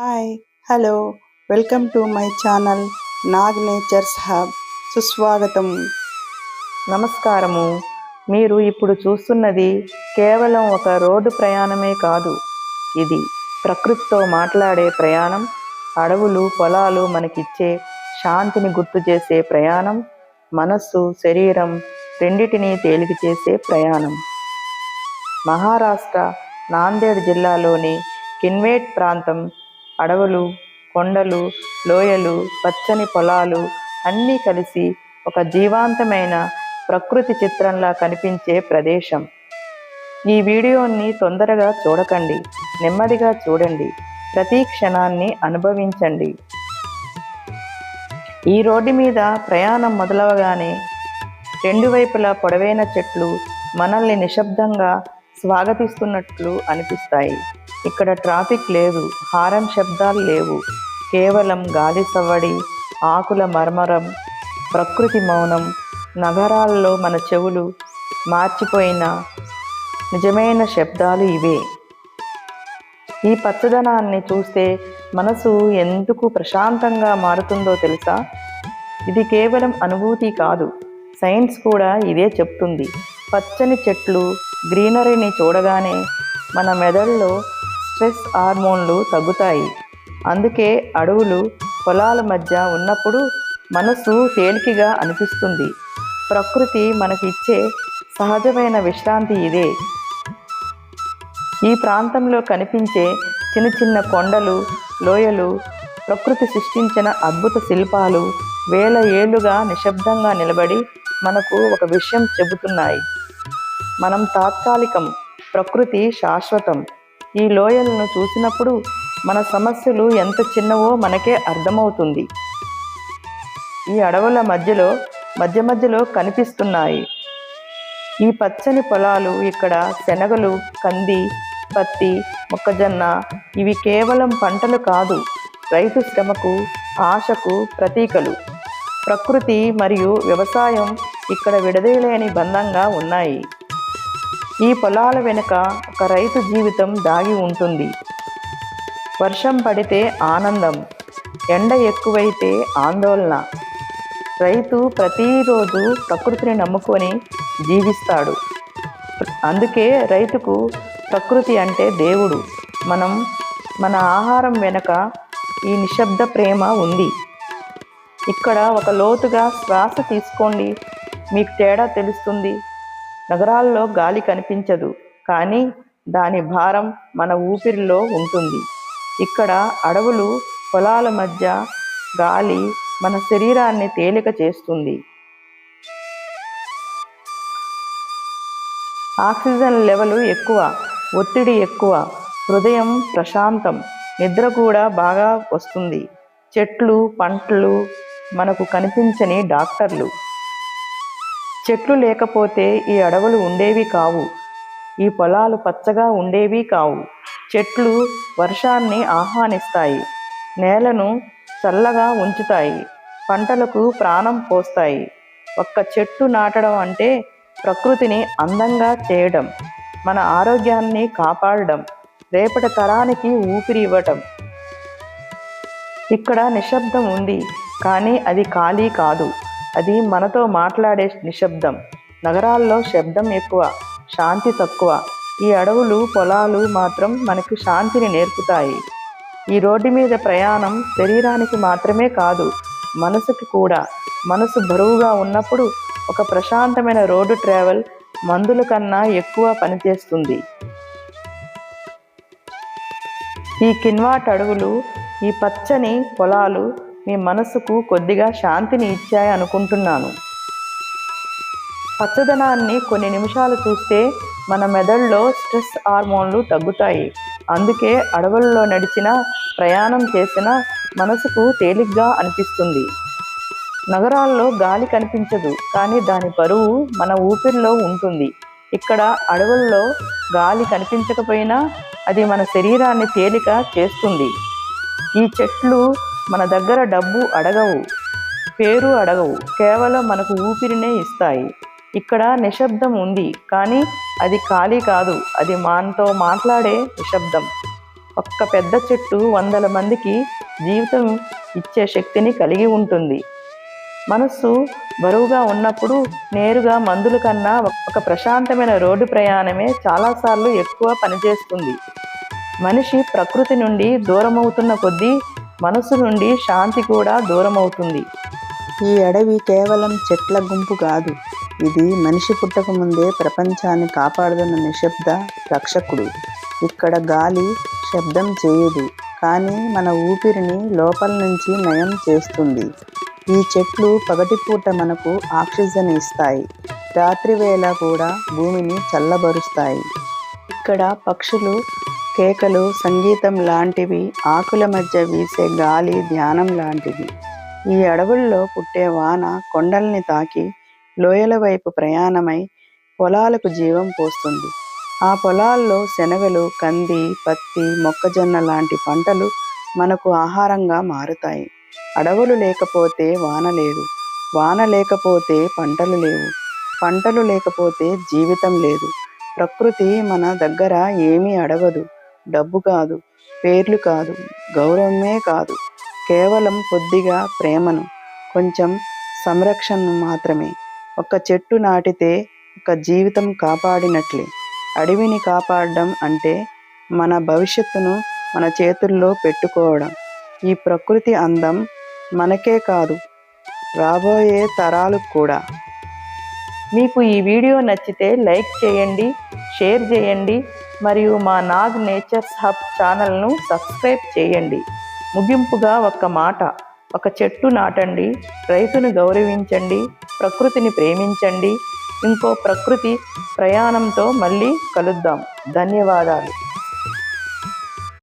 Hi hello welcome to my channel Nag nature's hub సుస్వాగతం నమస్కారము. మీరు ఇప్పుడు చూస్తున్నది కేవలం ఒక రోడ్డు ప్రయాణమే కాదు. ఇది ప్రకృతితో మాట్లాడే ప్రయాణం అడవులు పొలాలు మనకిచ్చే శాంతిని గుర్తు చేసే ప్రయాణం మనస్సు శరీరం రెండిటినీ తేలిక చేసే ప్రయాణం. మహారాష్ట్ర నాందేడ్ జిల్లాలోని కిన్వేట్ ప్రాంతం అడవులు కొండలు లోయలు పచ్చని పొలాలు అన్నీ కలిసి ఒక జీవాంతమైన ప్రకృతి చిత్రంలా కనిపించే ప్రదేశం. ఈ వీడియోని తొందరగా చూడకండి నెమ్మదిగా చూడండి ప్రతి క్షణాన్ని అనుభవించండి. ఈ రోడ్డు మీద ప్రయాణం మొదలవగానే రెండు వైపులా పొడవైన చెట్లు మనల్ని నిశ్శబ్దంగా స్వాగతిస్తున్నట్లు అనిపిస్తాయి. ఇక్కడ ట్రాఫిక్ లేదు హారం శబ్దాలు లేవు. కేవలం గాలి సవ్వడి ఆకుల మర్మరం ప్రకృతి మౌనం నగరాల్లో మన చెవులు మార్చిపోయిన నిజమైన శబ్దాలు ఇవే. ఈ పచ్చదనాన్ని చూస్తే మనసు ఎందుకు ప్రశాంతంగా మారుతుందో తెలుసా? ఇది కేవలం అనుభూతి కాదు సైన్స్ కూడా ఇదే చెప్తుంది. పచ్చని చెట్లు గ్రీనరీని చూడగానే మన మెదడులో స్ట్రెస్ హార్మోన్లు తగ్గుతాయి. అందుకే అడవులు పొలాల మధ్య ఉన్నప్పుడు మనసు తేలికగా అనిపిస్తుంది. ప్రకృతి మనకు ఇచ్చే సహజమైన విశ్రాంతి ఇదే. ఈ ప్రాంతంలో కనిపించే చిన్న చిన్న కొండలు లోయలు ప్రకృతి సృష్టించిన అద్భుత శిల్పాలు వేల ఏళ్ళుగా నిశ్శబ్దంగా నిలబడి మనకు ఒక విషయం చెబుతున్నాయి. మనం తాత్కాలికం ప్రకృతి శాశ్వతం. ఈ లోయలను చూసినప్పుడు మన సమస్యలు ఎంత చిన్నవో మనకే అర్థమవుతుంది. ఈ అడవుల మధ్యలో మధ్య మధ్యలో కనిపిస్తున్నాయి. ఈ పచ్చని పొలాలు ఇక్కడ శనగలు కంది పత్తి మొక్కజొన్న ఇవి కేవలం పంటలు కాదు రైతు శ్రమకు ఆశకు ప్రతీకలు. ప్రకృతి మరియు వ్యవసాయం ఇక్కడ విడదీయలేని బంధంగా ఉన్నాయి. ఈ పొలాల వెనుక ఒక రైతు జీవితం దాగి ఉంటుంది. వర్షం పడితే ఆనందం ఎండ ఎక్కువైతే ఆందోళన. రైతు ప్రతిరోజు ప్రకృతిని నమ్ముకొని జీవిస్తాడు. అందుకే రైతుకు ప్రకృతి అంటే దేవుడు. మనం మన ఆహారం వెనుక ఈ నిశ్శబ్ద ప్రేమ ఉంది. ఇక్కడ ఒక లోతుగా శ్వాస తీసుకోండి. మీకు తేడా తెలుస్తుంది. నగరాల్లో గాలి కనిపించదు కానీ దాని భారం మన ఊపిరిలో ఉంటుంది. ఇక్కడ అడవులు పొలాల మధ్య గాలి మన శరీరాన్ని తేలిక చేస్తుంది. ఆక్సిజన్ లెవెల్ ఎక్కువ ఒత్తిడి ఎక్కువ హృదయం ప్రశాంతం నిద్ర కూడా బాగా వస్తుంది. చెట్లు పంటలు మనకు కనిపించని డాక్టర్లు. చెట్లు లేకపోతే ఈ అడవులు ఉండేవి కావు. ఈ పొలాలు పచ్చగా ఉండేవి కావు. చెట్లు వర్షాన్ని ఆహ్వానిస్తాయి. నేలను చల్లగా ఉంచుతాయి. పంటలకు ప్రాణం పోస్తాయి. ఒక్క చెట్టు నాటడం అంటే ప్రకృతిని అందంగా చేయడం మన ఆరోగ్యాన్ని కాపాడడం రేపటి తరానికి ఊపిరి ఇవ్వటం. ఇక్కడ నిశ్శబ్దం ఉంది కానీ అది ఖాళీ కాదు. అది మనతో మాట్లాడే నిశ్శబ్దం. నగరాల్లో శబ్దం ఎక్కువ శాంతి తక్కువ. ఈ అడవులు పొలాలు మాత్రం మనకు శాంతిని నేర్పుతాయి. ఈ రోడ్డు మీద ప్రయాణం శరీరానికి మాత్రమే కాదు మనసుకి కూడా. మనసు బరువుగా ఉన్నప్పుడు ఒక ప్రశాంతమైన రోడ్డు ట్రావెల్ మందుల కన్నా ఎక్కువ పనిచేస్తుంది. ఈ కిన్వాట్ అడవులు ఈ పచ్చని పొలాలు మీ మనసుకు కొద్దిగా శాంతిని ఇచ్చాయి అనుకుంటున్నాను. పచ్చదనాన్ని కొన్ని నిమిషాలు చూస్తే మన మెదడులో స్ట్రెస్ హార్మోన్లు తగ్గుతాయి. అందుకే అడవుల్లో నడిచిన ప్రయాణం చేసిన మనసుకు తేలిగ్గా అనిపిస్తుంది. నగరాల్లో గాలి కనిపించదు కానీ దాని బరువు మన ఊపిరిలో ఉంటుంది. ఇక్కడ అడవుల్లో గాలి కనిపించకపోయినా అది మన శరీరాన్ని తేలిక చేస్తుంది. ఈ చెట్లు మన దగ్గర డబ్బు అడగవు పేరు అడగవు కేవలం మనకు ఊపిరినే ఇస్తాయి. ఇక్కడ నిశ్శబ్దం ఉంది కానీ అది ఖాళీ కాదు. అది మనతో మాట్లాడే నిశ్శబ్దం. ఒక్క పెద్ద చెట్టు వందల మందికి జీవితం ఇచ్చే శక్తిని కలిగి ఉంటుంది. మనస్సు బరువుగా ఉన్నప్పుడు నేరుగా మందుల కన్నా ఒక ప్రశాంతమైన రోడ్డు ప్రయాణమే చాలాసార్లు ఎక్కువ పనిచేస్తుంది. మనిషి ప్రకృతి నుండి దూరమవుతున్న కొద్దీ మనసు నుండి శాంతి కూడా దూరమవుతుంది. ఈ అడవి కేవలం చెట్ల గుంపు కాదు. ఇది మనిషి పుట్టక ముందే ప్రపంచాన్ని కాపాడుతున్న నిశ్శబ్ద రక్షకుడు. ఇక్కడ గాలి శబ్దం చేయదు కానీ మన ఊపిరిని లోపల నుంచి నయం చేస్తుంది. ఈ చెట్లు పగటిపూట మనకు ఆక్సిజన్ ఇస్తాయి. రాత్రివేళ కూడా భూమిని చల్లబరుస్తాయి. ఇక్కడ పక్షులు కేకలు సంగీతం లాంటివి ఆకుల మధ్య వీసే గాలి ధ్యానం లాంటివి. ఈ అడవుల్లో పుట్టే వాన కొండల్ని తాకి లోయల వైపు ప్రయాణమై పొలాలకు జీవం పోస్తుంది. ఆ పొలాల్లో శనగలు కంది పత్తి మొక్కజొన్న లాంటి పంటలు మనకు ఆహారంగా మారుతాయి. అడవులు లేకపోతే వాన లేదు. వాన లేకపోతే పంటలు లేవు. పంటలు లేకపోతే జీవితం లేదు. ప్రకృతి మన దగ్గర ఏమీ అడగదు. డబ్బు కాదు పేర్లు కాదు గౌరవమే కాదు కేవలం కొద్దిగా ప్రేమను కొంచెం సంరక్షణను మాత్రమే. ఒక చెట్టు నాటితే ఒక జీవితం కాపాడినట్లే. అడవిని కాపాడడం అంటే మన భవిష్యత్తును మన చేతుల్లో పెట్టుకోవడం. ఈ ప్రకృతి అందం మనకే కాదు రాబోయే తరాలకు కూడా. మీకు ఈ వీడియో నచ్చితే లైక్ చేయండి షేర్ చేయండి. మరియు మా నాగ్ నేచర్స్ హబ్ ఛానల్ను సబ్స్క్రైబ్ చేయండి. ముగింపుగా ఒక్క మాట. ఒక చెట్టు నాటండి. రైతును గౌరవించండి. ప్రకృతిని ప్రేమించండి. ఇంకో ప్రకృతి ప్రయాణంతో మళ్ళీ కలుద్దాం. ధన్యవాదాలు.